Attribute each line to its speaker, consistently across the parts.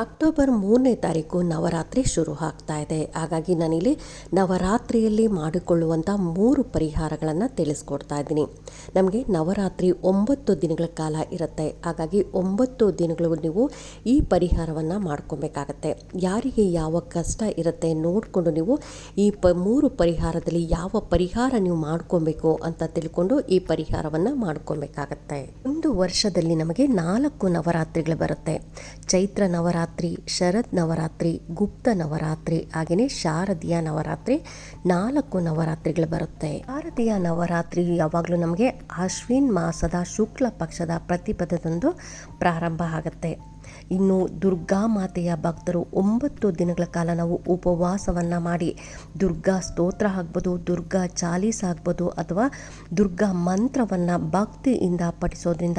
Speaker 1: October ಮೂರನೇ ತಾರೀಕು ನವರಾತ್ರಿ ಶುರು ಆಗ್ತಾ ಇದೆ. ಹಾಗಾಗಿ ನಾನಿಲ್ಲಿ ನವರಾತ್ರಿಯಲ್ಲಿ ಮಾಡಿಕೊಳ್ಳುವಂಥ ಮೂರು ಪರಿಹಾರಗಳನ್ನು ತಿಳಿಸ್ಕೊಡ್ತಾ ಇದ್ದೀನಿ. ನಮಗೆ ನವರಾತ್ರಿ ಒಂಬತ್ತು ದಿನಗಳ ಕಾಲ ಇರುತ್ತೆ. ಹಾಗಾಗಿ ಒಂಬತ್ತು ದಿನಗಳು ನೀವು ಈ ಪರಿಹಾರವನ್ನು ಮಾಡ್ಕೊಬೇಕಾಗತ್ತೆ. ಯಾರಿಗೆ ಯಾವ ಕಷ್ಟ ಇರುತ್ತೆ ನೋಡಿಕೊಂಡು ನೀವು ಈ ಪ ಮೂರು ಪರಿಹಾರದಲ್ಲಿ ಯಾವ ಪರಿಹಾರ ನೀವು ಮಾಡ್ಕೊಬೇಕು ಅಂತ ತಿಳ್ಕೊಂಡು ಈ ಪರಿಹಾರವನ್ನು ಮಾಡ್ಕೊಬೇಕಾಗತ್ತೆ. ಒಂದು ವರ್ಷದಲ್ಲಿ ನಮಗೆ ನಾಲ್ಕು ನವರಾತ್ರಿಗಳು ಬರುತ್ತೆ. ಚೈತ್ರ ನವರಾತ್ರಿ ಶರದ್ ನವರಾತ್ರಿ, ಗುಪ್ತ ನವರಾತ್ರಿ ಹಾಗೆಯೇ ಶಾರದೀಯ ನವರಾತ್ರಿ ನಾಲ್ಕು ನವರಾತ್ರಿಗಳು ಬರುತ್ತೆ. ಶಾರದೀಯ ನವರಾತ್ರಿ ಯಾವಾಗಲೂ ನಮಗೆ ಅಶ್ವಿನ್ ಮಾಸದ ಶುಕ್ಲ ಪಕ್ಷದ ಪ್ರತಿಪದದಂದು ಪ್ರಾರಂಭ ಆಗುತ್ತೆ. ಇನ್ನು ದುರ್ಗಾ ಮಾತೆಯ ಭಕ್ತರು ಒಂಬತ್ತು ದಿನಗಳ ಕಾಲ ನಾವು ಉಪವಾಸವನ್ನು ಮಾಡಿ ದುರ್ಗಾ ಸ್ತೋತ್ರ ಆಗ್ಬೋದು ದುರ್ಗಾ ಚಾಲೀಸ್ ಆಗ್ಬೋದು ಅಥವಾ ದುರ್ಗಾ ಮಂತ್ರವನ್ನು ಭಕ್ತಿಯಿಂದ ಪಠಿಸೋದ್ರಿಂದ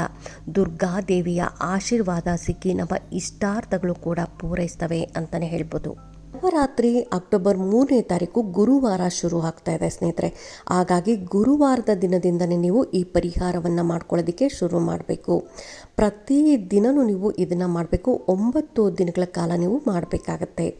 Speaker 1: ದುರ್ಗಾದೇವಿಯ ಆಶೀರ್ವಾದ ಸಿಕ್ಕಿ ನಮ್ಮ ಇಷ್ಟಾರ್ಥಗಳು ಕೂಡ ಪೂರೈಸ್ತವೆ ಅಂತಲೇ ಹೇಳ್ಬೋದು. ನವರಾತ್ರಿ ಅಕ್ಟೋಬರ್ ಮೂರನೇ ತಾರೀಕು ಗುರುವಾರ ಶುರು ಆಗ್ತಾ ಇದೆ ಸ್ನೇಹಿತರೆ. ಹಾಗಾಗಿ ಗುರುವಾರದ ದಿನದಿಂದನೇ ನೀವು ಈ ಪರಿಹಾರವನ್ನು ಮಾಡ್ಕೊಳ್ಳೋದಕ್ಕೆ ಶುರು ಮಾಡಬೇಕು. ಪ್ರತಿ ದಿನವೂ ನೀವು ಇದನ್ನು ಮಾಡಬೇಕು. ಒಂಬತ್ತು ದಿನಗಳ ಕಾಲ ನೀವು ಮಾಡಬೇಕಾಗತ್ತೆ.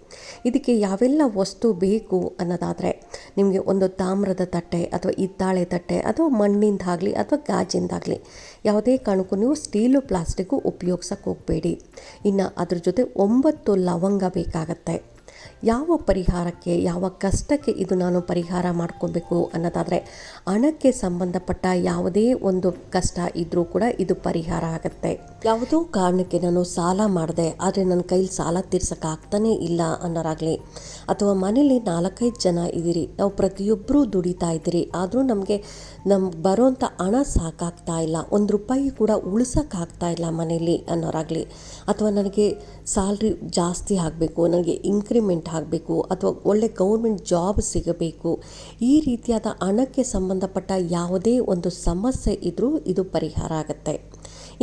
Speaker 1: ಇದಕ್ಕೆ ಯಾವೆಲ್ಲ ವಸ್ತು ಬೇಕು ಅನ್ನೋದಾದರೆ, ನಿಮಗೆ ಒಂದು ತಾಮ್ರದ ತಟ್ಟೆ ಅಥವಾ ಹಿತ್ತಾಳೆ ತಟ್ಟೆ ಅಥವಾ ಮಣ್ಣಿಂದಾಗಲಿ ಅಥವಾ ಗಾಜಿಂದಾಗಲಿ, ಯಾವುದೇ ಕಾರಣಕ್ಕೂ ನೀವು ಸ್ಟೀಲು ಪ್ಲಾಸ್ಟಿಕ್ಕು ಉಪಯೋಗಿಸೋಕೆ ಹೋಗಬೇಡಿ. ಇನ್ನು ಅದ್ರ ಜೊತೆ ಒಂಬತ್ತು ಲವಂಗ ಬೇಕಾಗತ್ತೆ. ಯಾವ ಪರಿಹಾರಕ್ಕೆ, ಯಾವ ಕಷ್ಟಕ್ಕೆ ಇದು ನಾನು ಪರಿಹಾರ ಮಾಡ್ಕೊಬೇಕು ಅನ್ನೋದಾದರೆ, ಹಣಕ್ಕೆ ಸಂಬಂಧಪಟ್ಟ ಯಾವುದೇ ಒಂದು ಕಷ್ಟ ಇದ್ದರೂ ಕೂಡ ಇದು ಪರಿಹಾರ ಆಗುತ್ತೆ. ಯಾವುದೋ ಕಾರಣಕ್ಕೆ ನಾನು ಸಾಲ ಮಾಡಿದೆ, ಆದರೆ ನನ್ನ ಕೈಲಿ ಸಾಲ ತೀರ್ಸೋಕ್ಕಾಗ್ತಾನೇ ಇಲ್ಲ ಅನ್ನೋರಾಗಲಿ. ಅಥವಾ ಮನೇಲಿ ನಾಲ್ಕೈದು ಜನ ಇದ್ದೀರಿ, ನಾವು ಪ್ರತಿಯೊಬ್ಬರೂ ದುಡಿತಾ ಇದ್ದೀರಿ, ಆದರೂ ನಮಗೆ ನಮ್ಗೆ ಬರೋಂಥ ಹಣ ಸಾಕಾಗ್ತಾ ಇಲ್ಲ, ಒಂದು ರೂಪಾಯಿ ಕೂಡ ಉಳಿಸೋಕ್ಕಾಗ್ತಾ ಇಲ್ಲ ಮನೇಲಿ ಅನ್ನೋರಾಗಲಿ. ಅಥವಾ ನನಗೆ ಸ್ಯಾಲ್ರಿ ಜಾಸ್ತಿ ಆಗಬೇಕು, ನನಗೆ ಇನ್ಕ್ರಿಮೆಂಟ್ ಆಗಬೇಕು, ಅಥವಾ ಒಳ್ಳೆ ಗೌರ್ಮೆಂಟ್ ಜಾಬ್ ಸಿಗಬೇಕು, ಈ ರೀತಿಯಾದ ಹಣಕ್ಕೆ ಸಂಬಂಧಪಟ್ಟ ಯಾವುದೇ ಒಂದು ಸಮಸ್ಯೆ ಇದ್ದರೂ ಇದು ಪರಿಹಾರ ಆಗುತ್ತೆ.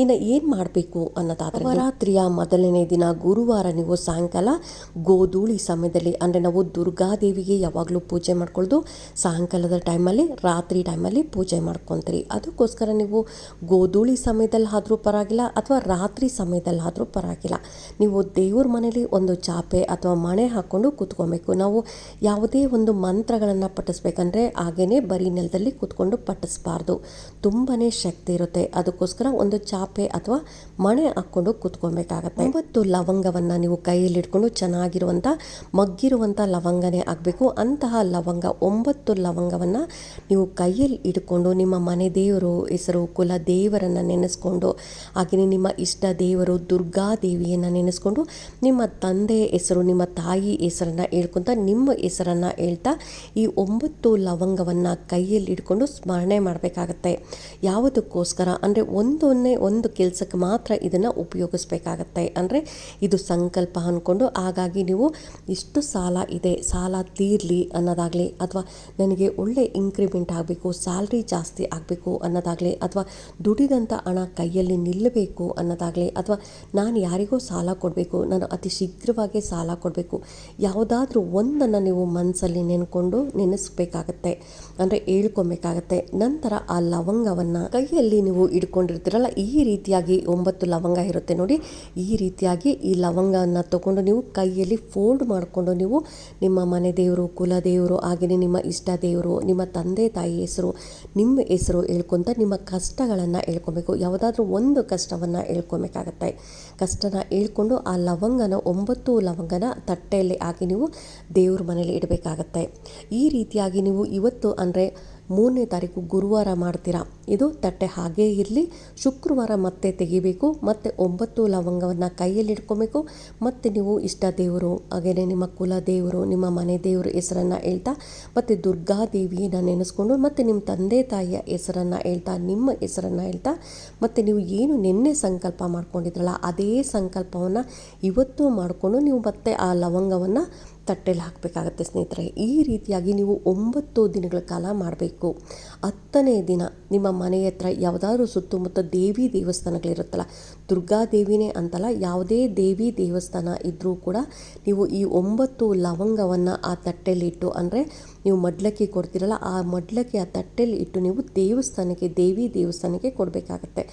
Speaker 1: ಇನ್ನು ಏನು ಮಾಡಬೇಕು ಅನ್ನೋದಾದರೆ ನವರಾತ್ರಿಯ ಮೊದಲನೇ ದಿನ ಗುರುವಾರ ನೀವು ಸಾಯಂಕಾಲ ಗೋಧೂಳಿ ಸಮಯದಲ್ಲಿ, ಅಂದರೆ ನಾವು ದುರ್ಗಾದೇವಿಗೆ ಯಾವಾಗಲೂ ಪೂಜೆ ಮಾಡ್ಕೊಳ್ಳೋದು ಸಾಯಂಕಾಲದ ಟೈಮಲ್ಲಿ, ರಾತ್ರಿ ಟೈಮಲ್ಲಿ ಪೂಜೆ ಮಾಡ್ಕೊತೀರಿ. ಅದಕ್ಕೋಸ್ಕರ ನೀವು ಗೋಧೂಳಿ ಸಮಯದಲ್ಲಿ ಆದರೂ ಪರವಾಗಿಲ್ಲ ಅಥವಾ ರಾತ್ರಿ ಸಮಯದಲ್ಲಿ ಆದರೂ ಪರವಾಗಿಲ್ಲ. ನೀವು ದೇವ್ರ ಮನೇಲಿ ಒಂದು ಚಾಪೆ ಅಥವಾ ಮಣೆ ಹಾಕ್ಕೊಂಡು ಕೂತ್ಕೊಬೇಕು. ನಾವು ಯಾವುದೇ ಒಂದು ಮಂತ್ರಗಳನ್ನು ಪಠಿಸ್ಬೇಕಂದ್ರೆ ಹಾಗೇನೆ ಬರೀ ನೆಲದಲ್ಲಿ ಕೂತ್ಕೊಂಡು ಪಠಿಸ್ಬಾರ್ದು. ತುಂಬಾ ಶಕ್ತಿ ಇರುತ್ತೆ. ಅದಕ್ಕೋಸ್ಕರ ಒಂದು ಚಾಪೆ ಅಥವಾ ಮಣೆ ಹಾಕ್ಕೊಂಡು ಕೂತ್ಕೊಬೇಕಾಗತ್ತೆ. ಒಂಬತ್ತು ಲವಂಗವನ್ನು ನೀವು ಕೈಯಲ್ಲಿ ಇಟ್ಕೊಂಡು ಚೆನ್ನಾಗಿರುವಂಥ ಮಗ್ಗಿರುವಂಥ ಲವಂಗನೇ ಆಗಬೇಕು ಅಂತಹ ಲವಂಗ, ಒಂಬತ್ತು ಲವಂಗವನ್ನು ನೀವು ಕೈಯಲ್ಲಿ ಇಟ್ಕೊಂಡು ನಿಮ್ಮ ಮನೆ ದೇವರು ಹೆಸರು, ಕುಲ ದೇವರನ್ನು ನೆನೆಸ್ಕೊಂಡು, ಹಾಗೆಯೇ ನಿಮ್ಮ ಇಷ್ಟ ದೇವರು ದುರ್ಗಾ ದೇವಿಯನ್ನು ನೆನೆಸ್ಕೊಂಡು ನಿಮ್ಮ ತಂದೆ ಹೆಸರು, ನಿಮ್ಮ ತಾಯಿ ಹೆಸರನ್ನು ಹೇಳ್ಕೊತ, ನಿಮ್ಮ ಹೆಸರನ್ನು ಹೇಳ್ತಾ ಈ ಒಂಬತ್ತು ಲವಂಗವನ್ನು ಕೈಯಲ್ಲಿ ಇಟ್ಕೊಂಡು ಸ್ಮರಣೆ ಮಾಡಬೇಕಾಗತ್ತೆ. ಯಾವುದಕ್ಕೋಸ್ಕರ? ಅಂದರೆ ಒಂದೊಂದೇ ಒಂದು ಕೆಲಸಕ್ಕೆ ಮಾತ್ರ ಇದನ್ನು ಉಪಯೋಗಿಸ್ಬೇಕಾಗತ್ತೆ. ಅಂದರೆ ಇದು ಸಂಕಲ್ಪ ಅಂದ್ಕೊಂಡು ಹಾಗಾಗಿ ನೀವು ಇಷ್ಟು ಸಾಲ ಇದೆ, ಸಾಲ ತೀರಲಿ ಅನ್ನೋದಾಗಲಿ ಅಥವಾ ನನಗೆ ಒಳ್ಳೆ ಇನ್ಕ್ರಿಮೆಂಟ್ ಆಗಬೇಕು ಸ್ಯಾಲ್ರಿ ಜಾಸ್ತಿ ಆಗಬೇಕು ಅನ್ನೋದಾಗಲಿ ಅಥವಾ ದುಡಿದಂಥ ಹಣ ಕೈಯಲ್ಲಿ ನಿಲ್ಲಬೇಕು ಅನ್ನೋದಾಗಲಿ ಅಥವಾ ನಾನು ಯಾರಿಗೋ ಸಾಲ ಕೊಡಬೇಕು, ನಾನು ಅತಿ ಶೀಘ್ರವಾಗಿ ಸಾಲ ಕೊಡಬೇಕು, ಯಾವುದಾದ್ರೂ ಒಂದನ್ನು ನೀವು ಮನಸ್ಸಲ್ಲಿ ನೆನ್ಕೊಂಡು ನೆನೆಸ್ಬೇಕಾಗತ್ತೆ. ಅಂದರೆ ಹೇಳ್ಕೊಬೇಕಾಗತ್ತೆ. ನಂತರ ಆ ಲವಂಗವನ್ನು ಕೈಯಲ್ಲಿ ನೀವು ಇಟ್ಕೊಂಡಿರ್ತೀರಲ್ಲ ಈ ರೀತಿಯಾಗಿ ಒಂಬತ್ತು ಲವಂಗ ಇರುತ್ತೆ ನೋಡಿ. ಈ ರೀತಿಯಾಗಿ ಈ ಲವಂಗವನ್ನು ತಗೊಂಡು ನೀವು ಕೈಯಲ್ಲಿ ಫೋಲ್ಡ್ ಮಾಡಿಕೊಂಡು ನೀವು ನಿಮ್ಮ ಮನೆ ದೇವರು, ಕುಲ ದೇವರು ಹಾಗೆಯೇ ನಿಮ್ಮ ಇಷ್ಟ ದೇವರು, ನಿಮ್ಮ ತಂದೆ ತಾಯಿ ಹೆಸರು, ನಿಮ್ಮ ಹೆಸರು ಹೇಳ್ಕೊತ ನಿಮ್ಮ ಕಷ್ಟಗಳನ್ನು ಹೇಳ್ಕೊಬೇಕು. ಯಾವುದಾದ್ರೂ ಒಂದು ಕಷ್ಟವನ್ನು ಹೇಳ್ಕೊಬೇಕಾಗತ್ತೆ. ಕಷ್ಟನ ಹೇಳ್ಕೊಂಡು ಆ ಲವಂಗನ ಒಂಬತ್ತು ಲವಂಗನ ತಟ್ಟೆಯಲ್ಲಿ ಹಾಕಿ ನೀವು ದೇವ್ರ ಮನೇಲಿ ಇಡಬೇಕಾಗತ್ತೆ. ಈ ರೀತಿಯಾಗಿ ನೀವು ಇವತ್ತು ಅಂದರೆ ಮೂರನೇ ತಾರೀಕು ಗುರುವಾರ ಮಾಡ್ತೀರಾ? ಇದು ತಟ್ಟೆ ಹಾಗೇ ಇರಲಿ. ಶುಕ್ರವಾರ ಮತ್ತೆ ತೆಗಿಬೇಕು, ಮತ್ತೆ ಒಂಬತ್ತು ಲವಂಗವನ್ನು ಕೈಯಲ್ಲಿ ಇಟ್ಕೊಬೇಕು ಮತ್ತು ನೀವು ಇಷ್ಟ ದೇವರು ಹಾಗೆಯೇ ನಿಮ್ಮ ಕುಲ ದೇವರು, ನಿಮ್ಮ ಮನೆ ದೇವರು ಹೆಸರನ್ನು ಹೇಳ್ತಾ, ಮತ್ತು ದುರ್ಗಾದೇವಿಯನ್ನು ನೆನೆಸ್ಕೊಂಡು, ಮತ್ತು ನಿಮ್ಮ ತಂದೆ ತಾಯಿಯ ಹೆಸರನ್ನು ಹೇಳ್ತಾ, ನಿಮ್ಮ ಹೆಸರನ್ನು ಹೇಳ್ತಾ, ಮತ್ತು ನೀವು ಏನು ನಿನ್ನೆ ಸಂಕಲ್ಪ ಮಾಡ್ಕೊಂಡಿದ್ರಲ್ಲ, ಅದೇ ಸಂಕಲ್ಪವನ್ನು ಇವತ್ತು ಮಾಡಿಕೊಂಡು ನೀವು ಮತ್ತೆ ಆ ಲವಂಗವನ್ನು ತಟ್ಟೆಲಿ ಹಾಕಬೇಕಾಗತ್ತೆ ಸ್ನೇಹಿತರೆ. ಈ ರೀತಿಯಾಗಿ ನೀವು ಒಂಬತ್ತು ದಿನಗಳ ಕಾಲ ಮಾಡಬೇಕು. ಹತ್ತನೇ ದಿನ ನಿಮ್ಮ ಮನೆ ಹತ್ರ ಯಾವುದಾದ್ರೂ ಸುತ್ತಮುತ್ತ ದೇವಿ ದೇವಸ್ಥಾನಗಳಿರುತ್ತಲ್ಲ, ದುರ್ಗಾ ದೇವಿನೇ ಅಂತಲ್ಲ, ಯಾವುದೇ ದೇವಿ ದೇವಸ್ಥಾನ ಇದ್ದರೂ ಕೂಡ ನೀವು ಈ ಒಂಬತ್ತು ಲವಂಗವನ್ನು ಆ ತಟ್ಟೆಯಲ್ಲಿಟ್ಟು ಅಂದರೆ ನೀವು ಮಡ್ಲಕ್ಕಿ ಕೊಡ್ತೀರಲ್ಲ, ಆ ಮಡ್ಲಕ್ಕಿ ಆ ತಟ್ಟೆಯಲ್ಲಿ ಇಟ್ಟು ನೀವು ದೇವಸ್ಥಾನಕ್ಕೆ, ದೇವಿ ದೇವಸ್ಥಾನಕ್ಕೆ ಕೊಡಬೇಕಾಗತ್ತೆ.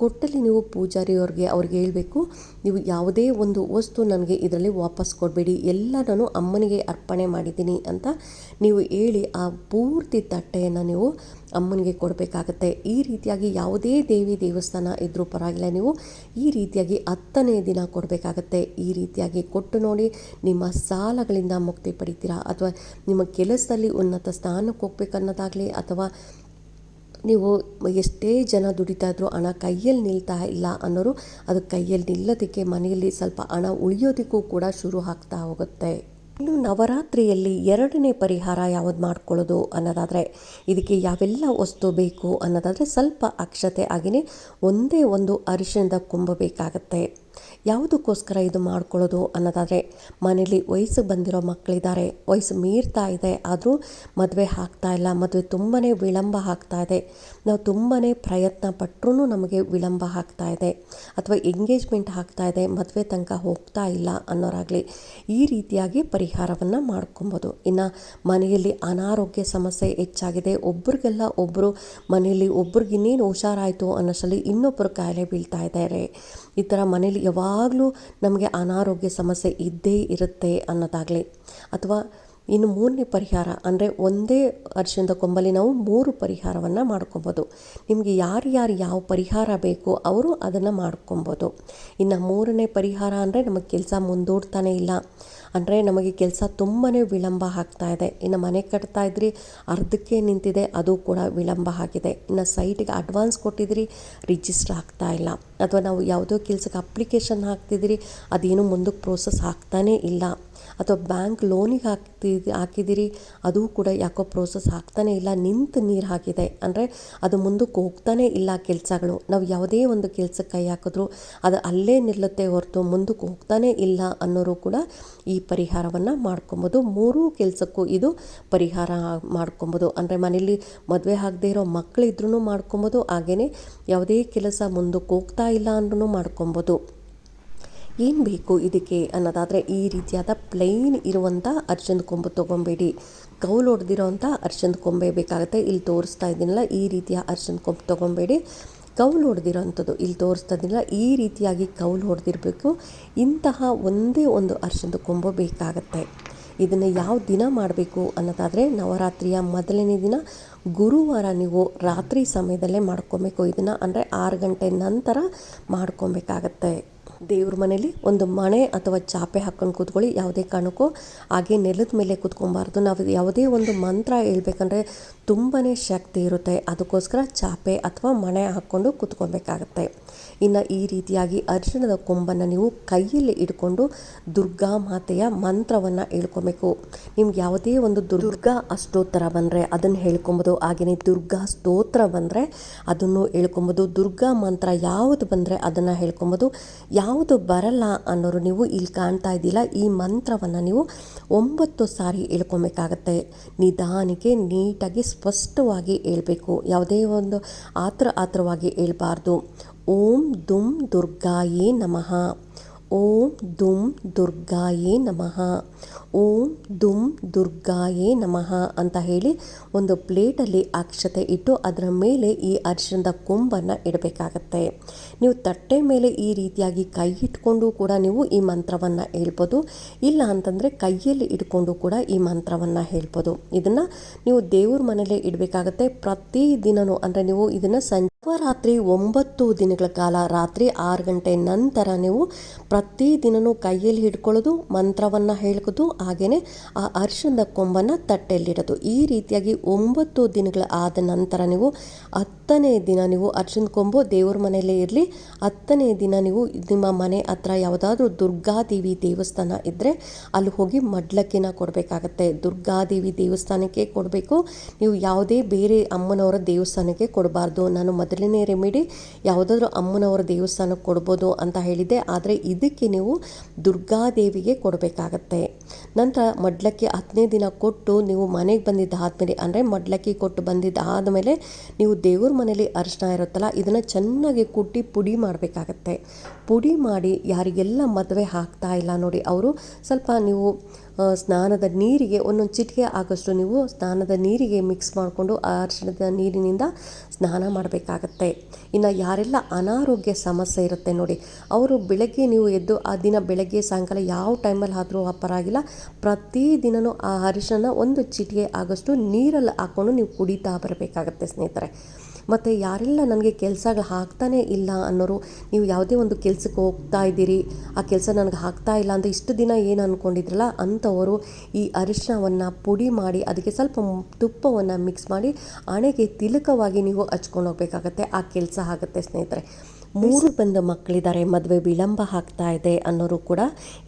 Speaker 1: ಕೊಟ್ಟಲ್ಲಿ ನೀವು ಪೂಜಾರಿಯವ್ರಿಗೆ ಅವ್ರಿಗೆ ಹೇಳಬೇಕು, ನೀವು ಯಾವುದೇ ಒಂದು ವಸ್ತು ನನಗೆ ಇದರಲ್ಲಿ ವಾಪಸ್ ಕೊಡಬೇಡಿ ಎಲ್ಲ ನಾನು ಅಮ್ಮನಿಗೆ ಅರ್ಪಣೆ ಮಾಡಿದ್ದೀನಿ ಅಂತ ನೀವು ಹೇಳಿ ಆ ಪೂರ್ತಿ ತಟ್ಟೆಯನ್ನು ನೀವು ಅಮ್ಮನಿಗೆ ಕೊಡಬೇಕಾಗತ್ತೆ. ಈ ರೀತಿಯಾಗಿ ಯಾವುದೇ ದೇವಿ ದೇವಸ್ಥಾನ ಇದ್ದರೂ ಪರವಾಗಿಲ್ಲ. ನೀವು ಈ ರೀತಿಯಾಗಿ ಹತ್ತನೇ ದಿನ ಕೊಡಬೇಕಾಗತ್ತೆ. ಈ ರೀತಿಯಾಗಿ ಕೊಟ್ಟು ನೋಡಿ ನಿಮ್ಮ ಸಾಲಗಳಿಂದ ಮುಕ್ತಿ ಪಡಿತೀರಾ? ಅಥವಾ ನಿಮ್ಮ ಕೆಲಸದಲ್ಲಿ ಉನ್ನತ ಸ್ಥಾನಕ್ಕೆ ಹೋಗ್ಬೇಕನ್ನೋದಾಗಲಿ ಅಥವಾ ನೀವು ಎಷ್ಟೇ ಜನ ದುಡಿತಾ ಇದ್ರು ಹಣ ಕೈಯಲ್ಲಿ ನಿಲ್ತಾ ಇಲ್ಲ ಅನ್ನೋರು, ಅದು ಕೈಯಲ್ಲಿ ನಿಲ್ಲೋದಕ್ಕೆ ಮನೆಯಲ್ಲಿ ಸ್ವಲ್ಪ ಹಣ ಉಳಿಯೋದಕ್ಕೂ ಕೂಡ ಶುರು ಆಗ್ತಾ ಹೋಗುತ್ತೆ. ಇನ್ನು ನವರಾತ್ರಿಯಲ್ಲಿ ಎರಡನೇ ಪರಿಹಾರ ಯಾವುದು ಮಾಡ್ಕೊಳ್ಳೋದು ಅನ್ನೋದಾದರೆ, ಇದಕ್ಕೆ ಯಾವೆಲ್ಲ ವಸ್ತು ಬೇಕು ಅನ್ನೋದಾದರೆ ಸ್ವಲ್ಪ ಅಕ್ಷತೆ ಆಗಿಯೇ ಒಂದೇ ಒಂದು ಅರಿಶಿಣದ ಕುಂಭ ಬೇಕಾಗತ್ತೆ. ಯಾವುದಕ್ಕೋಸ್ಕರ ಇದು ಮಾಡ್ಕೊಳ್ಳೋದು ಅನ್ನೋದಾದರೆ ಮನೇಲಿ ವಯಸ್ಸು ಬಂದಿರೋ ಮಕ್ಕಳಿದ್ದಾರೆ. ವಯಸ್ಸು ಮೀರ್ತಾ ಇದೆ, ಆದರೂ ಮದುವೆ ಆಗ್ತಾ ಇಲ್ಲ. ಮದುವೆ ತುಂಬಾ ವಿಳಂಬ ಆಗ್ತಾ ಇದೆ. ನಾವು ತುಂಬಾ ಪ್ರಯತ್ನ ಪಟ್ಟರೂ ನಮಗೆ ವಿಳಂಬ ಆಗ್ತಾ ಇದೆ. ಅಥವಾ ಎಂಗೇಜ್ಮೆಂಟ್ ಆಗ್ತಾ ಇದೆ, ಮದುವೆ ತನಕ ಹೋಗ್ತಾ ಇಲ್ಲ ಅನ್ನೋರಾಗಲಿ ಈ ರೀತಿಯಾಗಿ ಪರಿಹಾರವನ್ನು ಮಾಡ್ಕೊಬೋದು. ಇನ್ನು ಮನೆಯಲ್ಲಿ ಅನಾರೋಗ್ಯ ಸಮಸ್ಯೆ ಹೆಚ್ಚಾಗಿದೆ. ಒಬ್ರಿಗೆಲ್ಲ ಒಬ್ಬರು ಮನೆಯಲ್ಲಿ ಒಬ್ರಿಗೆ ಇನ್ನೇನು ಹುಷಾರಾಯಿತು ಅನ್ನೋಷ್ಟರಲ್ಲಿ ಇನ್ನೊಬ್ಬರು ಕಾಯಿಲೆ ಬೀಳ್ತಾ ಇದ್ದಾರೆ. ಈ ಥರ ಮನೇಲಿ ಯಾವಾಗಲೂ ನಮಗೆ ಅನಾರೋಗ್ಯ ಸಮಸ್ಯೆ ಇದ್ದೇ ಇರುತ್ತೆ ಅನ್ನೋದಾಗಲಿ ಅಥವಾ ಇನ್ನು ಮೂರನೇ ಪರಿಹಾರ ಅಂದರೆ ಒಂದೇ ಅರಿಶಿಣದ ಕೊಂಬಲ್ಲಿ ನಾವು ಮೂರು ಪರಿಹಾರವನ್ನು ಮಾಡ್ಕೊಬೋದು. ನಿಮಗೆ ಯಾರು ಯಾರು ಯಾವ ಪರಿಹಾರ ಬೇಕು ಅವರು ಅದನ್ನು ಮಾಡ್ಕೊಬೋದು. ಇನ್ನು ಮೂರನೇ ಪರಿಹಾರ ಅಂದರೆ ನಮಗೆ ಕೆಲಸ ಮುಂದೂಡ್ತಾನೆ ಇಲ್ಲ. ಅಂದರೆ ನಮಗೆ ಕೆಲಸ ತುಂಬಾ ವಿಳಂಬ ಆಗ್ತಾ ಇದೆ. ಇನ್ನು ಮನೆ ಕಟ್ತಾ ಇದ್ರಿ, ಅರ್ಧಕ್ಕೆ ನಿಂತಿದೆ, ಅದು ಕೂಡ ವಿಳಂಬ ಆಗಿದೆ. ಇನ್ನು ಸೈಟಿಗೆ ಅಡ್ವಾನ್ಸ್ ಕೊಟ್ಟಿದ್ರಿ ರಿಜಿಸ್ಟರ್ ಆಗ್ತಾ ಇಲ್ಲ. ಅಥವಾ ನಾವು ಯಾವುದೋ ಕೆಲಸಕ್ಕೆ ಅಪ್ಲಿಕೇಶನ್ ಹಾಕ್ತಿದ್ರಿ ಅದೇನು ಮುಂದಕ್ಕೆ ಪ್ರೋಸೆಸ್ ಆಗ್ತಾನೇ ಇಲ್ಲ. ಅಥವಾ ಬ್ಯಾಂಕ್ ಲೋನಿಗೆ ಹಾಕ್ತಿ, ಹಾಕಿದ್ದೀರಿ, ಅದು ಕೂಡ ಯಾಕೋ ಪ್ರೋಸೆಸ್ ಆಗ್ತಾನೆ ಇಲ್ಲ, ನಿಂತು ನೀರು ಹಾಕಿದೆ. ಅಂದರೆ ಅದು ಮುಂದಕ್ಕೆ ಹೋಗ್ತಾನೆ ಇಲ್ಲ ಕೆಲಸಗಳು. ನಾವು ಯಾವುದೇ ಒಂದು ಕೆಲಸಕ್ಕೆ ಕೈ ಹಾಕಿದ್ರು ಅದು ಅಲ್ಲೇ ನಿಲ್ಲುತ್ತೆ ಹೊರತು ಮುಂದಕ್ಕೆ ಹೋಗ್ತಾನೆ ಇಲ್ಲ ಅನ್ನೋರು ಕೂಡ ಈ ಪರಿಹಾರವನ್ನು ಮಾಡ್ಕೊಬೋದು. ಮೂರೂ ಕೆಲಸಕ್ಕೂ ಇದು ಪರಿಹಾರ ಮಾಡ್ಕೊಬೋದು. ಅಂದರೆ ಮನೇಲಿ ಮದುವೆ ಆಗದೆ ಇರೋ ಮಕ್ಕಳಿದ್ರೂ ಮಾಡ್ಕೊಬೋದು. ಹಾಗೆಯೇ ಯಾವುದೇ ಕೆಲಸ ಮುಂದಕ್ಕೆ ಹೋಗ್ತಾ ಇಲ್ಲ ಅಂದ್ರೂ ಮಾಡ್ಕೊಬೋದು. ಏನು ಬೇಕು ಇದಕ್ಕೆ ಅನ್ನೋದಾದರೆ ಈ ರೀತಿಯಾದ ಪ್ಲೈನ್ ಇರುವಂಥ ಅರ್ಶಿಣದ ಕೊಂಬು ತೊಗೊಬೇಡಿ. ಕೌಲು ಅರ್ಶಿಣದ ಕೊಂಬೆ ಬೇಕಾಗುತ್ತೆ. ಇಲ್ಲಿ ತೋರಿಸ್ತಾ ಇದ್ದೀನಲ್ಲ, ಈ ರೀತಿಯ ಅರ್ಶಿಣದ ಕೊಂಬು ತೊಗೊಬೇಡಿ. ಕೌಲು ಹೊಡೆದಿರೋ ಅಂಥದ್ದು ಇಲ್ಲಿ ತೋರಿಸ್ತಾ ಇದ್ದೀನಲ್ಲ, ಈ ರೀತಿಯಾಗಿ ಕೌಲು ಹೊಡೆದಿರಬೇಕು. ಇಂತಹ ಒಂದೇ ಒಂದು ಅರ್ಶನದ ಕೊಂಬು ಬೇಕಾಗತ್ತೆ. ಇದನ್ನು ಯಾವ ದಿನ ಮಾಡಬೇಕು ಅನ್ನೋದಾದರೆ ನವರಾತ್ರಿಯ ಮೊದಲನೇ ದಿನ ಗುರುವಾರ ನೀವು ರಾತ್ರಿ ಸಮಯದಲ್ಲೇ ಮಾಡ್ಕೊಬೇಕು. ಇದನ್ನು ಅಂದರೆ ಆರು ಗಂಟೆ ನಂತರ ಮಾಡ್ಕೊಬೇಕಾಗತ್ತೆ. ದೇವ್ರ ಮನೇಲಿ ಒಂದು ಮಣೆ ಅಥವಾ ಚಾಪೆ ಹಾಕೊಂಡು ಕೂತ್ಕೊಳ್ಳಿ, ಯಾವುದೇ ಕಾರಣಕ್ಕೂ. ಹಾಗೆ ನೆಲದ ಮೇಲೆ ಕೂತ್ಕೊಬಾರ್ದು ನಾವು ಯಾವುದೇ ಒಂದು ಮಂತ್ರ ಹೇಳ್ಬೇಕಂದ್ರೆ ತುಂಬಾ ಶಕ್ತಿ ಇರುತ್ತೆ. ಅದಕ್ಕೋಸ್ಕರ ಚಾಪೆ ಅಥವಾ ಮಣೆ ಹಾಕ್ಕೊಂಡು ಕೂತ್ಕೊಬೇಕಾಗತ್ತೆ ಇನ್ನು ಈ ರೀತಿಯಾಗಿ ಅರಿಶಿಣದ ಕೊಂಬನ್ನು ನೀವು ಕೈಯಲ್ಲಿ ಇಟ್ಕೊಂಡು ದುರ್ಗಾ ಮಾತೆಯ ಮಂತ್ರವನ್ನು ಹೇಳ್ಕೊಬೇಕು. ನಿಮ್ಗೆ ಯಾವುದೇ ಒಂದು ದುರ್ಗಾ ಅಷ್ಟೋತ್ತರ ಬಂದರೆ ಅದನ್ನು ಹೇಳ್ಕೊಬೋದು ಹಾಗೆಯೇ ದುರ್ಗಾ ಸ್ತೋತ್ರ ಬಂದರೆ ಅದನ್ನು ಹೇಳ್ಕೊಬೋದು, ದುರ್ಗಾ ಮಂತ್ರ ಯಾವುದು ಬಂದರೆ ಅದನ್ನು ಹೇಳ್ಕೊಬೋದು, ಯಾವುದು ಬರಲ್ಲ ಅನ್ನೋರು ನೀವು ಇಲ್ಲಿ ಕಾಣ್ತಾ ಇದ್ದಿಲ್ಲ ಈ ಮಂತ್ರವನ್ನು ನೀವು ಒಂಬತ್ತು ಸಾರಿ ಹೇಳ್ಕೊಬೇಕಾಗತ್ತೆ. ನಿಧಾನಕ್ಕೆ, ನೀಟಾಗಿ, ಸ್ಪಷ್ಟವಾಗಿ ಹೇಳ್ಬೇಕು. ಯಾವುದೇ ಒಂದು ಆತ್ರ ಆತ್ರವಾಗಿ ಹೇಳ್ಬಾರ್ದು. ಓಂ ದುಂ ದುರ್ಗಾಯೇ ನಮಃ. ಓಂ ದುಂ ದುರ್ಗಾಯೇ ನಮಃ. ಓಂ ದುಂ ದುರ್ಗಾಯೇ ನಮಃ ಅಂತ ಹೇಳಿ ಒಂದು ಪ್ಲೇಟಲ್ಲಿ ಅಕ್ಷತೆ ಇಟ್ಟು ಅದರ ಮೇಲೆ ಈ ಅರಿಶಿಣದ ಕೊಂಬನ್ನು ಇಡಬೇಕಾಗತ್ತೆ. ನೀವು ತಟ್ಟೆ ಮೇಲೆ ಈ ರೀತಿಯಾಗಿ ಕೈ ಇಟ್ಕೊಂಡು ಕೂಡ ನೀವು ಈ ಮಂತ್ರವನ್ನು ಹೇಳ್ಬೋದು. ಇಲ್ಲ ಅಂತಂದರೆ ಕೈಯಲ್ಲಿ ಇಟ್ಕೊಂಡು ಕೂಡ ಈ ಮಂತ್ರವನ್ನು ಹೇಳ್ಬೋದು. ಇದನ್ನು ನೀವು ದೇವ್ರ ಮನೇಲೇ ಇಡಬೇಕಾಗತ್ತೆ. ಪ್ರತಿದಿನವೂ ಅಂದರೆ ನೀವು ಇದನ್ನು ಸಂಜೆ ರಾತ್ರಿ ಒಂಬತ್ತು ದಿನಗಳ ಕಾಲ ರಾತ್ರಿ ಆರು ಗಂಟೆ ನಂತರ ನೀವು ಪ್ರತಿ ದಿನವೂ ಕೈಯಲ್ಲಿ ಹಿಡ್ಕೊಳ್ಳೋದು, ಮಂತ್ರವನ್ನು ಹೇಳ್ಕೋದು ಹಾಗೆಯೇ ಆ ಅರ್ಶನದ ಕೊಂಬನ್ನು ತಟ್ಟೆಯಲ್ಲಿಡೋದು. ಈ ರೀತಿಯಾಗಿ ಒಂಬತ್ತು ದಿನಗಳ ಆದ ನಂತರ ನೀವು ಹತ್ತನೇ ದಿನ ನೀವು ಅರ್ಶನ ಕೊಂಬು ದೇವ್ರ ಮನೆಯಲ್ಲೇ ಇರಲಿ. ಹತ್ತನೇ ದಿನ ನೀವು ನಿಮ್ಮ ಮನೆ ಹತ್ರ ಯಾವುದಾದ್ರೂ ದುರ್ಗಾದೇವಿ ದೇವಸ್ಥಾನ ಇದ್ದರೆ ಅಲ್ಲಿ ಹೋಗಿ ಮಡ್ಲಕ್ಕಿನ ಕೊಡಬೇಕಾಗತ್ತೆ. ದುರ್ಗಾದೇವಿ ದೇವಸ್ಥಾನಕ್ಕೆ ಕೊಡಬೇಕು. ನೀವು ಯಾವುದೇ ಬೇರೆ ಅಮ್ಮನವರ ದೇವಸ್ಥಾನಕ್ಕೆ ಕೊಡಬಾರ್ದು. ನಾನು ಮೊದಲನೇ ರೆಮಿಡಿ ಯಾವುದಾದ್ರೂ ಅಮ್ಮನವರ ದೇವಸ್ಥಾನಕ್ಕೆ ಕೊಡ್ಬೋದು ಅಂತ ಹೇಳಿದೆ ಆದರೆ ಇದಕ್ಕೆ ನೀವು ದುರ್ಗಾದೇವಿಗೆ ಕೊಡಬೇಕಾಗತ್ತೆ. ನಂತರ ಮಡ್ಲಕ್ಕಿ ಹತ್ತನೇ ದಿನ ಕೊಟ್ಟು ನೀವು ಮನೆಗೆ ಬಂದಿದ್ದಾದಮೇಲೆ ಅಂದರೆ ಮಡ್ಲಕ್ಕಿ ಕೊಟ್ಟು ಬಂದಿದ್ದಾದಮೇಲೆ ನೀವು ದೇವ್ರ ಮನೇಲಿ ಅರಿಶಿನ ಇರುತ್ತಲ್ಲ, ಇದನ್ನು ಚೆನ್ನಾಗಿ ಕುಟ್ಟಿ ಪುಡಿ ಮಾಡಬೇಕಾಗತ್ತೆ. ಪುಡಿ ಮಾಡಿ ಯಾರಿಗೆಲ್ಲ ಮದುವೆ ಆಗ್ತಾ ಇಲ್ಲ ನೋಡಿ, ಅವರು ಸ್ವಲ್ಪ ನೀವು ಸ್ನಾನದ ನೀರಿಗೆ ಒಂದೊಂದು ಚಿಟಿಕೆ ಆಗೋಷ್ಟು ನೀವು ಸ್ನಾನದ ನೀರಿಗೆ ಮಿಕ್ಸ್ ಮಾಡಿಕೊಂಡು ಅರಿಶಿಣದ ನೀರಿನಿಂದ ಸ್ನಾನ ಮಾಡಬೇಕಾಗತ್ತೆ. ಇನ್ನು ಯಾರೆಲ್ಲ ಅನಾರೋಗ್ಯ ಸಮಸ್ಯೆ ಇರುತ್ತೆ ನೋಡಿ, ಅವರು ಬೆಳಗ್ಗೆ ನೀವು ಎದ್ದು ಆ ದಿನ ಬೆಳಗ್ಗೆ ಸಾಯಂಕಾಲ ಯಾವ ಟೈಮಲ್ಲಿ ಆದರೂ ಪರವಾಗಿಲ್ಲ ಪ್ರತಿದಿನವೂ ಆ ಅರಿಶಿನ ಒಂದು ಚಿಟಿಕೆ ಆಗೋಷ್ಟು ನೀರಲ್ಲಿ ಹಾಕ್ಕೊಂಡು ನೀವು ಕುಡಿತಾ ಬರಬೇಕಾಗತ್ತೆ ಸ್ನೇಹಿತರೆ. ಮತ್ತು ಯಾರೆಲ್ಲ ನನಗೆ ಕೆಲಸಗಳು ಹಾಕ್ತಾನೇ ಇಲ್ಲ ಅನ್ನೋರು, ನೀವು ಯಾವುದೇ ಒಂದು ಕೆಲಸಕ್ಕೆ ಹೋಗ್ತಾ ಇದ್ದೀರಿ, ಆ ಕೆಲಸ ನನಗೆ ಹಾಕ್ತಾ ಇಲ್ಲ ಅಂತ ಇಷ್ಟು ದಿನ ಏನು ಅಂದ್ಕೊಂಡಿದ್ರಲ್ಲ ಅಂಥವರು ಈ ಅರಿಶಿನವನ್ನು ಪುಡಿ ಮಾಡಿ, ಅದಕ್ಕೆ ಸ್ವಲ್ಪ ತುಪ್ಪವನ್ನು ಮಿಕ್ಸ್ ಮಾಡಿ ಹಣೆಗೆ ತಿಲಕವಾಗಿ ನೀವು ಹಚ್ಕೊಂಡು ಹೋಗಬೇಕಾಗತ್ತೆ, ಆ ಕೆಲಸ ಆಗುತ್ತೆ ಸ್ನೇಹಿತರೆ. ಮೂರು ಬಂದ ಮಕ್ಕಳಿದ್ದಾರೆ, ಮದುವೆ ವಿಳಂಬ ಆಗ್ತಾ ಇದೆ ಅನ್ನೋರು ಕೂಡ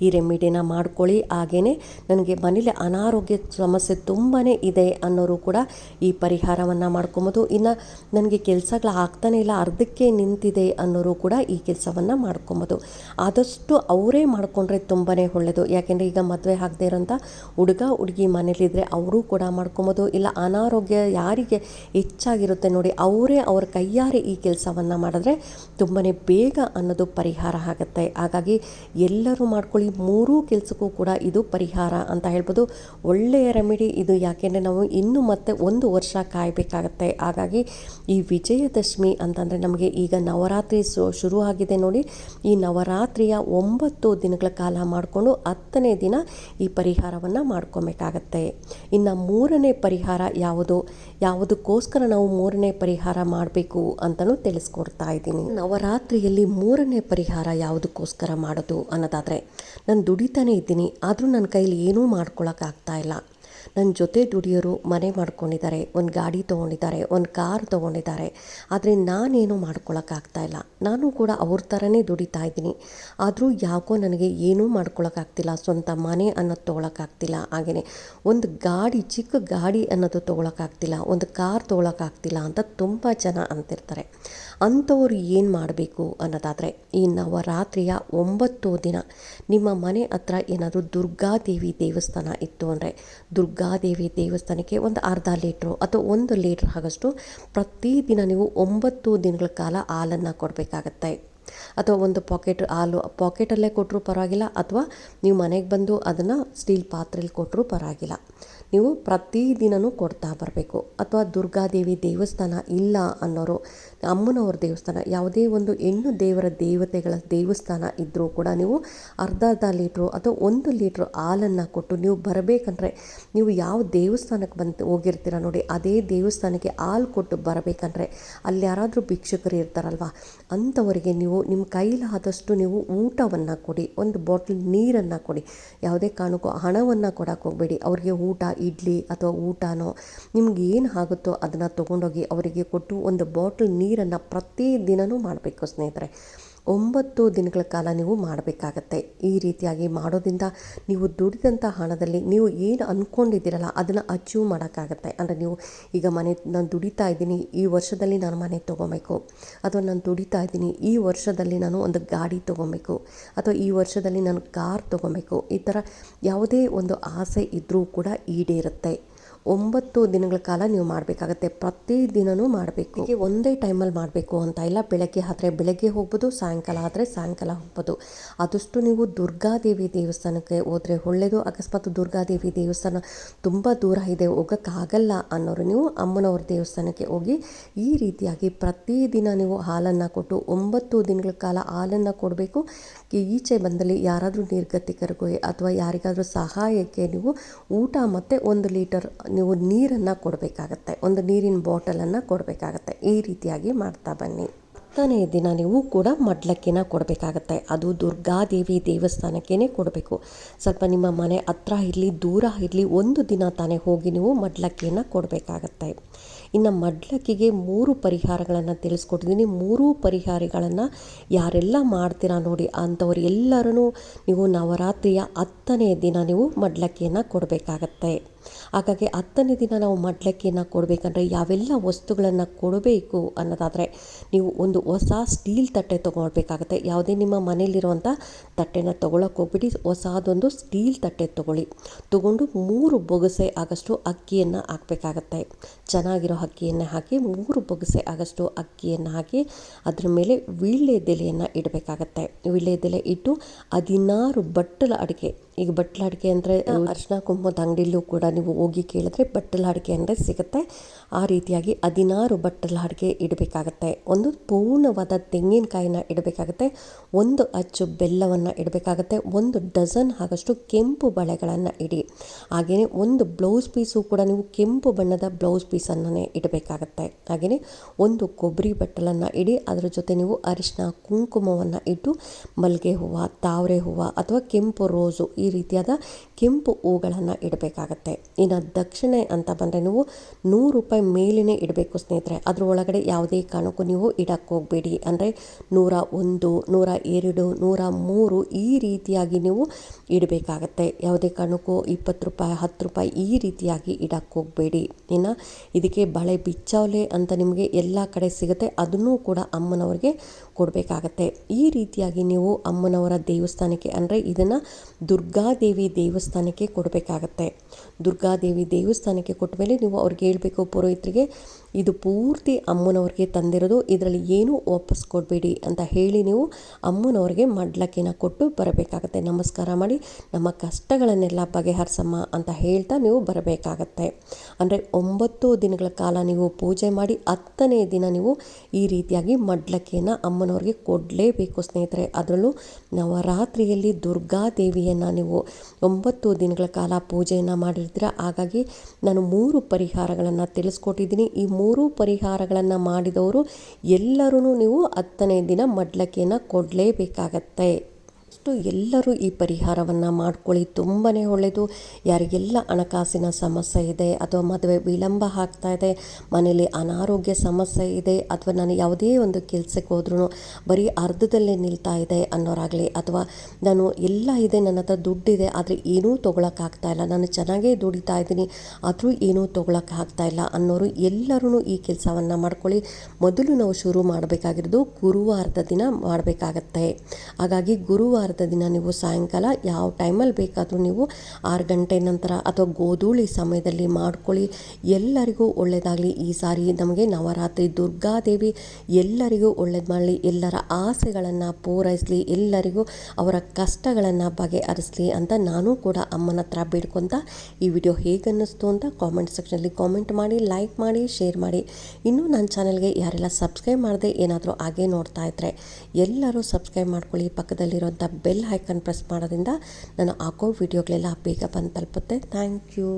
Speaker 1: ಈ ರೆಮಿಡಿನ ಮಾಡ್ಕೊಳ್ಳಿ. ಹಾಗೆಯೇ ನನಗೆ ಮನೇಲಿ ಅನಾರೋಗ್ಯ ಸಮಸ್ಯೆ ತುಂಬಾ ಇದೆ ಅನ್ನೋರು ಕೂಡ ಈ ಪರಿಹಾರವನ್ನು ಮಾಡ್ಕೊಬೋದು. ಇನ್ನು ನನಗೆ ಕೆಲಸಗಳು ಆಗ್ತಾನೆ ಇಲ್ಲ, ಅರ್ಧಕ್ಕೆ ನಿಂತಿದೆ ಅನ್ನೋರು ಕೂಡ ಈ ಕೆಲಸವನ್ನು ಮಾಡ್ಕೊಬೋದು. ಆದಷ್ಟು ಅವರೇ ಮಾಡಿಕೊಂಡ್ರೆ ತುಂಬಾ ಒಳ್ಳೆಯದು ಯಾಕೆಂದರೆ ಈಗ ಮದುವೆ ಆಗದೇ ಇರೋಂಥ ಹುಡುಗ, ಹುಡುಗಿ ಮನೇಲಿದ್ದರೆ ಅವರು ಕೂಡ ಮಾಡ್ಕೊಬೋದು. ಇಲ್ಲ, ಅನಾರೋಗ್ಯ ಯಾರಿಗೆ ಹೆಚ್ಚಾಗಿರುತ್ತೆ ನೋಡಿ, ಅವರೇ ಅವ್ರ ಕೈಯಾರೆ ಈ ಕೆಲಸವನ್ನು ಮಾಡಿದ್ರೆ ತುಂಬಾ ಬೇಗ ಅನ್ನೋದು ಪರಿಹಾರ ಆಗುತ್ತೆ. ಹಾಗಾಗಿ ಎಲ್ಲರೂ ಮಾಡ್ಕೊಳ್ಳಿ, ಮೂರೂ ಕೆಲಸಕ್ಕೂ ಕೂಡ ಇದು ಪರಿಹಾರ ಅಂತ ಹೇಳ್ಬೋದು. ಒಳ್ಳೆಯ ರೆಮಿಡಿ ಇದು ಯಾಕೆಂದರೆ ನಾವು ಇನ್ನು ಮತ್ತೆ ಒಂದು ವರ್ಷ ಕಾಯಬೇಕಾಗತ್ತೆ. ಹಾಗಾಗಿ ಈ ವಿಜಯದಶಮಿ ಅಂತಂದರೆ ನಮಗೆ ಈಗ ನವರಾತ್ರಿ ಶುರು ಆಗಿದೆ ನೋಡಿ. ಈ ನವರಾತ್ರಿಯ ಒಂಬತ್ತು ದಿನಗಳ ಕಾಲ ಮಾಡಿಕೊಂಡು ಹತ್ತನೇ ದಿನ ಈ ಪರಿಹಾರವನ್ನು ಮಾಡ್ಕೊಬೇಕಾಗತ್ತೆ. ಇನ್ನು ಮೂರನೇ ಪರಿಹಾರ ಯಾವುದು? ಯಾವುದಕ್ಕೋಸ್ಕರ ನಾವು ಮೂರನೇ ಪರಿಹಾರ ಮಾಡಬೇಕು ಅಂತಲೂ ತಿಳಿಸ್ಕೊಡ್ತಾ ಇದ್ದೀನಿ. ನವರಾತ್ರಿಯಲ್ಲಿ ಮೂರನೇ ಪರಿಹಾರ ಯಾವುದಕ್ಕೋಸ್ಕರ ಮಾಡೋದು ಅನ್ನೋದಾದರೆ, ನಾನು ದುಡಿತಾನೇ ಇದ್ದೀನಿ, ಆದರೂ ನನ್ನ ಕೈಲಿ ಏನೂ ಮಾಡ್ಕೊಳ್ಳೋಕ್ಕಾಗ್ತಾ ಇಲ್ಲ. ನನ್ನ ಜೊತೆ ದುಡಿಯೋರು ಮನೆ ಮಾಡ್ಕೊಂಡಿದ್ದಾರೆ, ಒಂದು ಗಾಡಿ ತೊಗೊಂಡಿದ್ದಾರೆ, ಒಂದು ಕಾರ್ ತೊಗೊಂಡಿದ್ದಾರೆ. ಆದರೆ ನಾನೇನು ಮಾಡ್ಕೊಳಕ್ಕಾಗ್ತಾ ಇಲ್ಲ. ನಾನು ಕೂಡ ಅವ್ರ ಥರನೇ ದುಡಿತಾ ಇದ್ದೀನಿ. ಆದರೂ ಯಾಕೋ ನನಗೆ ಏನೂ ಮಾಡ್ಕೊಳಕ್ಕಾಗ್ತಿಲ್ಲ. ಸ್ವಂತ ಮನೆ ಅನ್ನೋದು ತೊಗೊಳಕ್ಕಾಗ್ತಿಲ್ಲ. ಹಾಗೆಯೇ ಒಂದು ಗಾಡಿ, ಚಿಕ್ಕ ಗಾಡಿ ಅನ್ನೋದು ತೊಗೊಳಕ್ಕಾಗ್ತಿಲ್ಲ. ಒಂದು ಕಾರ್ ತೊಗೊಳಕ್ಕಾಗ್ತಿಲ್ಲ ಅಂತ ತುಂಬ ಜನ ಅಂತಿರ್ತಾರೆ. ಅಂಥವ್ರು ಏನು ಮಾಡಬೇಕು ಅನ್ನೋದಾದರೆ, ಈ ನವರಾತ್ರಿಯ ಒಂಬತ್ತು ದಿನ ನಿಮ್ಮ ಮನೆ ಹತ್ರ ಏನಾದರೂ ದುರ್ಗಾದೇವಿ ದೇವಸ್ಥಾನ ಇತ್ತು ಅಂದರೆ ದುರ್ಗಾದೇವಿ ದೇವಸ್ಥಾನಕ್ಕೆ ಒಂದು ಅರ್ಧ ಲೀಟ್ರು ಅಥವಾ ಒಂದು ಲೀಟ್ರ್ ಆಗಷ್ಟು ಪ್ರತಿದಿನ ನೀವು ಒಂಬತ್ತು ದಿನಗಳ ಕಾಲ ಹಾಲನ್ನು ಕೊಡಬೇಕಾಗತ್ತೆ. ಅಥವಾ ಒಂದು ಪಾಕೆಟ್ ಹಾಲು, ಪಾಕೆಟಲ್ಲೇ ಕೊಟ್ಟರೂ ಪರವಾಗಿಲ್ಲ ಅಥವಾ ನೀವು ಮನೆಗೆ ಬಂದು ಅದನ್ನು ಸ್ಟೀಲ್ ಪಾತ್ರೆಯಲ್ಲಿ ಕೊಟ್ಟರೂ ಪರವಾಗಿಲ್ಲ. ನೀವು ಪ್ರತಿದಿನವೂ ಕೊಡ್ತಾ ಬರಬೇಕು. ಅಥವಾ ದುರ್ಗಾದೇವಿ ದೇವಸ್ಥಾನ ಇಲ್ಲ ಅನ್ನೋರು ಅಮ್ಮನವ್ರ ದೇವಸ್ಥಾನ, ಯಾವುದೇ ಒಂದು ಹೆಣ್ಣು ದೇವರ ದೇವತೆಗಳ ದೇವಸ್ಥಾನ ಇದ್ದರೂ ಕೂಡ ನೀವು ಅರ್ಧ ಅರ್ಧ ಲೀಟ್ರು ಅಥವಾ ಒಂದು ಲೀಟ್ರು ಹಾಲನ್ನು ಕೊಟ್ಟು ನೀವು ಬರಬೇಕಂದ್ರೆ ನೀವು ಯಾವ ದೇವಸ್ಥಾನಕ್ಕೆ ಬಂದು ಹೋಗಿರ್ತೀರ ನೋಡಿ, ಅದೇ ದೇವಸ್ಥಾನಕ್ಕೆ ಹಾಲು ಕೊಟ್ಟು ಬರಬೇಕಂದ್ರೆ ಅಲ್ಲಿ ಯಾರಾದರೂ ಭಿಕ್ಷುಕರು ಇರ್ತಾರಲ್ವ, ಅಂಥವರಿಗೆ ನೀವು ನಿಮ್ಮ ಕೈಲಾದಷ್ಟು ನೀವು ಊಟವನ್ನು ಕೊಡಿ, ಒಂದು ಬಾಟ್ಲ್ ನೀರನ್ನು ಕೊಡಿ, ಯಾವುದೇ ಕಾರಣಕ್ಕೂ ಹಣವನ್ನು ಕೊಡೋಕೆ ಹೋಗಬೇಡಿ, ಅವರಿಗೆ ಊಟ, ಇಡ್ಲಿ ಅಥವಾ ಊಟನೋ ನಿಮ್ಗೆ ಏನು ಆಗುತ್ತೋ ಅದನ್ನು ತೊಗೊಂಡೋಗಿ ಅವರಿಗೆ ಕೊಟ್ಟು ಒಂದು ಬಾಟ್ಲ್ ನೀರನ್ನು ಪ್ರತಿದಿನವೂ ಮಾಡಬೇಕು ಸ್ನೇಹಿತರೆ. ಒಂಬತ್ತು ದಿನಗಳ ಕಾಲ ನೀವು ಮಾಡಬೇಕಾಗತ್ತೆ. ಈ ರೀತಿಯಾಗಿ ಮಾಡೋದ್ರಿಂದ ನೀವು ದುಡಿದಂಥ ಹಣದಲ್ಲಿ ನೀವು ಏನು ಅಂದ್ಕೊಂಡಿದ್ದೀರಲ್ಲ ಅದನ್ನು ಅಚೀವ್ ಮಾಡೋಕ್ಕಾಗತ್ತೆ. ಅಂದರೆ ನೀವು ಈಗ ಮನೆ ನಾನು ದುಡಿತಾ ಇದ್ದೀನಿ, ಈ ವರ್ಷದಲ್ಲಿ ನಾನು ಮನೆ ತೊಗೊಬೇಕು. ಅಥವಾ ನಾನು ದುಡಿತಾ ಇದ್ದೀನಿ, ಈ ವರ್ಷದಲ್ಲಿ ನಾನು ಒಂದು ಗಾಡಿ ತೊಗೊಬೇಕು. ಅಥವಾ ಈ ವರ್ಷದಲ್ಲಿ ನಾನು ಕಾರ್ ತೊಗೊಬೇಕು. ಈ ಥರ ಯಾವುದೇ ಒಂದು ಆಸೆ ಇದ್ದರೂ ಕೂಡ ಈಡೇರುತ್ತೆ. ಒಂಬತ್ತು ದಿನಗಳ ಕಾಲ ನೀವು ಮಾಡಬೇಕಾಗತ್ತೆ. ಪ್ರತಿದಿನವೂ ಮಾಡಬೇಕು. ಹೀಗೆ ಒಂದೇ ಟೈಮಲ್ಲಿ ಮಾಡಬೇಕು ಅಂತ ಇಲ್ಲ. ಬೆಳಗ್ಗೆ ಆದರೆ ಬೆಳಗ್ಗೆ ಹೋಗ್ಬೋದು, ಸಾಯಂಕಾಲ ಆದರೆ ಸಾಯಂಕಾಲ ಹೋಗ್ಬೋದು. ಆದಷ್ಟು ನೀವು ದುರ್ಗಾದೇವಿ ದೇವಸ್ಥಾನಕ್ಕೆ ಹೋದರೆ ಒಳ್ಳೆಯದು ಅಕಸ್ಮಾತ್ ದುರ್ಗಾದೇವಿ ದೇವಸ್ಥಾನ ತುಂಬ ದೂರ ಇದೆ ಹೋಗೋಕ್ಕಾಗಲ್ಲ ಅನ್ನೋರು ನೀವು ಅಮ್ಮನವ್ರ ದೇವಸ್ಥಾನಕ್ಕೆ ಹೋಗಿ ಈ ರೀತಿಯಾಗಿ ಪ್ರತಿದಿನ ನೀವು ಹಾಲನ್ನು ಕೊಟ್ಟು ಒಂಬತ್ತು ದಿನಗಳ ಕಾಲ ಹಾಲನ್ನು ಕೊಡಬೇಕು. ಈಚೆ ಬಂದಲ್ಲಿ ಯಾರಾದರೂ ನಿರ್ಗತಿಕರಿಗೂ ಅಥವಾ ಯಾರಿಗಾದರೂ ಸಹಾಯಕ್ಕೆ ನೀವು ಊಟ ಮತ್ತು ಒಂದು ಲೀಟರ್ ನೀವು ನೀರನ್ನು ಕೊಡಬೇಕಾಗತ್ತೆ. ಒಂದು ನೀರಿನ ಬಾಟಲನ್ನು ಕೊಡಬೇಕಾಗತ್ತೆ. ಈ ರೀತಿಯಾಗಿ ಮಾಡ್ತಾ ಬನ್ನಿ. ಹತ್ತನೇ ದಿನ ನೀವು ಕೂಡ ಮಡ್ಲಕ್ಕಿನ ಕೊಡಬೇಕಾಗತ್ತೆ. ಅದು ದುರ್ಗಾದೇವಿ ದೇವಸ್ಥಾನಕ್ಕೇ ಕೊಡಬೇಕು. ಸ್ವಲ್ಪ ನಿಮ್ಮ ಮನೆ ಹತ್ರ ಇರಲಿ, ದೂರ ಇರಲಿ, ಒಂದು ದಿನ ತಾನೇ ಹೋಗಿ ನೀವು ಮಡ್ಲಕ್ಕಿಯನ್ನು ಕೊಡಬೇಕಾಗತ್ತೆ. ಇನ್ನು ಮಡ್ಲಕ್ಕಿಗೆ ಮೂರು ಪರಿಹಾರಗಳನ್ನು ತಿಳಿಸ್ಕೊಟ್ಟಿದ್ದೀನಿ. ಮೂರು ಪರಿಹಾರಗಳನ್ನು ಯಾರೆಲ್ಲ ಮಾಡ್ತೀರಾ ನೋಡಿ, ಅಂಥವ್ರು ಎಲ್ಲರೂ ನೀವು ನವರಾತ್ರಿಯ ಹತ್ತನೇ ದಿನ ನೀವು ಮಡ್ಲಕ್ಕಿಯನ್ನು ಕೊಡಬೇಕಾಗತ್ತೆ. ಹಾಗಾಗಿ ಹತ್ತನೇ ದಿನ ನಾವು ಮಡ್ಲಕ್ಕಿಯನ್ನು ಕೊಡಬೇಕಂದ್ರೆ ಯಾವೆಲ್ಲ ವಸ್ತುಗಳನ್ನು ಕೊಡಬೇಕು ಅನ್ನೋದಾದರೆ ನೀವು ಒಂದು ಹೊಸ ಸ್ಟೀಲ್ ತಟ್ಟೆ ತೊಗೊಳ್ಬೇಕಾಗತ್ತೆ. ಯಾವುದೇ ನಿಮ್ಮ ಮನೆಯಲ್ಲಿರುವಂಥ ತಟ್ಟೆನ ತೊಗೊಳಕ್ಕೆ ಹೋಗ್ಬಿಟ್ಟು ಹೊಸದೊಂದು ಸ್ಟೀಲ್ ತಟ್ಟೆ ತೊಗೊಳ್ಳಿ. ತೊಗೊಂಡು ಮೂರು ಬೊಗಸೆ ಆಗಷ್ಟು ಅಕ್ಕಿಯನ್ನು ಹಾಕಬೇಕಾಗತ್ತೆ. ಚೆನ್ನಾಗಿರೋ ಅಕ್ಕಿಯನ್ನು ಹಾಕಿ ಮೂರು ಬೊಗಸೆ ಆಗಷ್ಟು ಅಕ್ಕಿಯನ್ನು ಹಾಕಿ ಅದರ ಮೇಲೆ ವೀಳ್ಯದೆಲೆಯನ್ನು ಇಡಬೇಕಾಗತ್ತೆ. ವೀಳ್ಯದೆಲೆ ಇಟ್ಟು ಹದಿನಾರು ಬಟ್ಟಲ ಅಡಿಕೆ ಈಗ ಬಟ್ಲಾಡಿಕೆ ಅಂದರೆ ಅರ್ಶಿನ ಕುಂಕುಮದ ಅಂಗಡಿಲೂ ಕೂಡ ನೀವು ಹೋಗಿ ಕೇಳಿದ್ರೆ ಬಟ್ಟಲಾಡಿಕೆ ಅಂದರೆ ಸಿಗುತ್ತೆ. ಆ ರೀತಿಯಾಗಿ ಹದಿನಾರು ಬಟ್ಟಲಾಡಿಕೆ ಇಡಬೇಕಾಗತ್ತೆ. ಒಂದು ಪೂರ್ಣವಾದ ತೆಂಗಿನಕಾಯಿನ ಇಡಬೇಕಾಗತ್ತೆ. ಒಂದು ಅಚ್ಚು ಬೆಲ್ಲವನ್ನು ಇಡಬೇಕಾಗತ್ತೆ. ಒಂದು ಡಜನ್ ಆಗಷ್ಟು ಕೆಂಪು ಬಳೆಗಳನ್ನು ಇಡಿ. ಹಾಗೆಯೇ ಒಂದು ಬ್ಲೌಸ್ ಪೀಸು ಕೂಡ ನೀವು ಕೆಂಪು ಬಣ್ಣದ ಬ್ಲೌಸ್ ಪೀಸನ್ನೇ ಇಡಬೇಕಾಗತ್ತೆ. ಹಾಗೆಯೇ ಒಂದು ಕೊಬ್ಬರಿ ಬಟ್ಟಲನ್ನು ಇಡಿ ಅದರ ಜೊತೆ ನೀವು ಅರಿಶಿನ ಕುಂಕುಮವನ್ನು ಇಟ್ಟು ಮಲ್ಲಿಗೆ ಹೂವು ತಾವರೆ ಹೂವು ಅಥವಾ ಕೆಂಪು ರೋಸು ಈ ರೀತಿಯಾದ ಕೆಂಪು ಹೂಗಳನ್ನು ಇಡಬೇಕಾಗತ್ತೆ. ಇನ್ನು ದಕ್ಷಿಣೆ ಅಂತ ಬಂದರೆ ನೀವು ನೂರು ರೂಪಾಯಿ ಮೇಲೇ ಇಡಬೇಕು ಸ್ನೇಹಿತರೆ. ಅದ್ರ ಒಳಗಡೆ ಯಾವುದೇ ಕಾರಣಕ್ಕೂ ನೀವು ಇಡಕ್ಕೆ ಹೋಗಬೇಡಿ. ಅಂದರೆ ನೂರ ಒಂದು, ನೂರ ಎರಡು, ನೂರ ಮೂರು ಈ ರೀತಿಯಾಗಿ ನೀವು ಇಡಬೇಕಾಗತ್ತೆ. ಯಾವುದೇ ಕಾರಣಕ್ಕೂ ಇಪ್ಪತ್ತು ರೂಪಾಯಿ, ಹತ್ತು ರೂಪಾಯಿ ಈ ರೀತಿಯಾಗಿ ಇಡಕ್ಕೆ ಹೋಗಬೇಡಿ. ಇನ್ನು ಇದಕ್ಕೆ ಬಳೆ ಬಿಚ್ಚವಲೆ ಅಂತ ನಿಮಗೆ ಎಲ್ಲ ಕಡೆ ಸಿಗುತ್ತೆ. ಅದನ್ನೂ ಕೂಡ ಅಮ್ಮನವ್ರಿಗೆ ಕೊಡಬೇಕಾಗತ್ತೆ. ಈ ರೀತಿಯಾಗಿ ನೀವು ಅಮ್ಮನವರ ದೇವಸ್ಥಾನಕ್ಕೆ ಅಂದರೆ ಇದನ್ನು ದುರ್ಗಾದೇವಿ ದೇವಸ್ಥಾನಕ್ಕೆ ಕೊಡಬೇಕಾಗತ್ತೆ. ದುರ್ಗಾದೇವಿ ದೇವಸ್ಥಾನಕ್ಕೆ ಕೊಟ್ಟ ಮೇಲೆ ನೀವು ಅವ್ರಿಗೆ ಹೇಳಬೇಕು ಪುರೋಹಿತರಿಗೆ ಇದು ಪೂರ್ತಿ ಅಮ್ಮನವ್ರಿಗೆ ತಂದಿರೋದು. ಇದರಲ್ಲಿ ಏನೂ ವಾಪಸ್ ಕೊಡಬೇಡಿ ಅಂತ ಹೇಳಿ ನೀವು ಅಮ್ಮನವ್ರಿಗೆ ಮಡ್ಲಕ್ಕಿನ ಕೊಟ್ಟು ಬರಬೇಕಾಗತ್ತೆ. ನಮಸ್ಕಾರ ಮಾಡಿ, ನಮ್ಮ ಕಷ್ಟಗಳನ್ನೆಲ್ಲ ಬಗೆಹರಿಸಮ್ಮ ಅಂತ ಹೇಳ್ತಾ ನೀವು ಬರಬೇಕಾಗತ್ತೆ. ಅಂದರೆ ಒಂಬತ್ತು ದಿನಗಳ ಕಾಲ ನೀವು ಪೂಜೆ ಮಾಡಿ ಹತ್ತನೇ ದಿನ ನೀವು ಈ ರೀತಿಯಾಗಿ ಮಡ್ಲಕ್ಕಿಯನ್ನು ಅಮ್ಮನವ್ರಿಗೆ ಕೊಡಲೇಬೇಕು ಸ್ನೇಹಿತರೆ. ಅದರಲ್ಲೂ ನವರಾತ್ರಿಯಲ್ಲಿ ದುರ್ಗಾದೇವಿಯನ್ನು ನೀವು ಒಂಬತ್ತು ದಿನಗಳ ಕಾಲ ಪೂಜೆಯನ್ನು ಮಾಡಿರ್ತೀರ. ಹಾಗಾಗಿ ನಾನು ಮೂರು ಪರಿಹಾರಗಳನ್ನು ತಿಳಿಸ್ಕೊಟ್ಟಿದ್ದೀನಿ. ಈ ಮೂರು ಪರಿಹಾರಗಳನ್ನು ಮಾಡಿದವರು ಎಲ್ಲರೂ ನೀವು ಹತ್ತನೇ ದಿನ ಮಡ್ಲಕ್ಕಿಯನ್ನು ಕೊಡಲೇಬೇಕಾಗತ್ತೆ. ಅಷ್ಟು ಎಲ್ಲರೂ ಈ ಪರಿಹಾರವನ್ನು ಮಾಡ್ಕೊಳ್ಳಿ. ತುಂಬಾ ಒಳ್ಳೆಯದು ಯಾರಿಗೆಲ್ಲ ಹಣಕಾಸಿನ ಸಮಸ್ಯೆ ಇದೆ ಅಥವಾ ಮದುವೆ ವಿಳಂಬ ಆಗ್ತಾ ಇದೆ ಮನೇಲಿ ಅನಾರೋಗ್ಯ ಸಮಸ್ಯೆ ಇದೆ ಅಥವಾ ನಾನು ಯಾವುದೇ ಒಂದು ಕೆಲಸಕ್ಕೆ ಹೋದ್ರೂ ಬರೀ ಅರ್ಧದಲ್ಲೇ ನಿಲ್ತಾ ಇದೆ ಅನ್ನೋರಾಗಲಿ ಅಥವಾ ನಾನು ಎಲ್ಲ ಇದೆ, ನನ್ನ ಹತ್ರ ದುಡ್ಡಿದೆ, ಆದರೆ ಏನೂ ತೊಗೊಳಕ್ಕಾಗ್ತಾ ಇಲ್ಲ, ನಾನು ಚೆನ್ನಾಗೇ ದುಡಿತಾ ಇದ್ದೀನಿ, ಆದರೂ ಏನೂ ತೊಗೊಳಕ್ಕಾಗ್ತಾ ಇಲ್ಲ ಅನ್ನೋರು ಎಲ್ಲರೂ ಈ ಕೆಲಸವನ್ನು ಮಾಡ್ಕೊಳ್ಳಿ. ಮೊದಲು ನಾವು ಶುರು ಮಾಡಬೇಕಾಗಿರೋದು ಗುರುವಾರದ ದಿನ ಮಾಡಬೇಕಾಗತ್ತೆ. ಹಾಗಾಗಿ ಗುರುವಾರದ ದಿನ ನೀವು ಸಾಯಂಕಾಲ ಯಾವ ಟೈಮಲ್ಲಿ ಬೇಕಾದರೂ ನೀವು ಆರು ಗಂಟೆ ನಂತರ ಅಥವಾ ಗೋಧೂಳಿ ಸಮಯದಲ್ಲಿ ಮಾಡ್ಕೊಳ್ಳಿ. ಎಲ್ಲರಿಗೂ ಒಳ್ಳೆಯದಾಗಲಿ ಈ ಸಾರಿ ನಮಗೆ ನವರಾತ್ರಿ ದುರ್ಗಾದೇವಿ ಎಲ್ಲರಿಗೂ ಒಳ್ಳೇದು ಮಾಡಲಿ. ಎಲ್ಲರ ಆಸೆಗಳನ್ನು ಪೂರೈಸಲಿ. ಎಲ್ಲರಿಗೂ ಅವರ ಕಷ್ಟಗಳನ್ನು ಬಗೆಹರಿಸಲಿ ಅಂತ ನಾನು ಕೂಡ ಅಮ್ಮನ ಹತ್ರ ಬೇಡ್ಕೊತ ಈ ವಿಡಿಯೋ ಹೇಗೆ ಅನ್ನಿಸ್ತು ಅಂತ ಕಾಮೆಂಟ್ ಸೆಕ್ಷನಲ್ಲಿ ಕಾಮೆಂಟ್ ಮಾಡಿ ಲೈಕ್ ಮಾಡಿ ಶೇರ್ ಮಾಡಿ. ಇನ್ನೂ ನನ್ನ ಚಾನಲ್ಗೆ ಯಾರೆಲ್ಲ ಸಬ್ಸ್ಕ್ರೈಬ್ ಮಾಡದೆ ಏನಾದರೂ ಹಾಗೆ ನೋಡ್ತಾ ಇದ್ದರೆ ಎಲ್ಲರೂ ಸಬ್ಸ್ಕ್ರೈಬ್ ಮಾಡ್ಕೊಳ್ಳಿ. ಪಕ್ಕದಲ್ಲಿರುವಂಥ ಬೆಲ್ ಹೈಕನ್ ಪ್ರೆಸ್ ಮಾಡೋದ್ರಿಂದ ನಾನು ಹಾಕೋ ವೀಡಿಯೋಗಳೆಲ್ಲ ಬೇಗ ಬಂದು ತಲುಪುತ್ತೆ. Thank you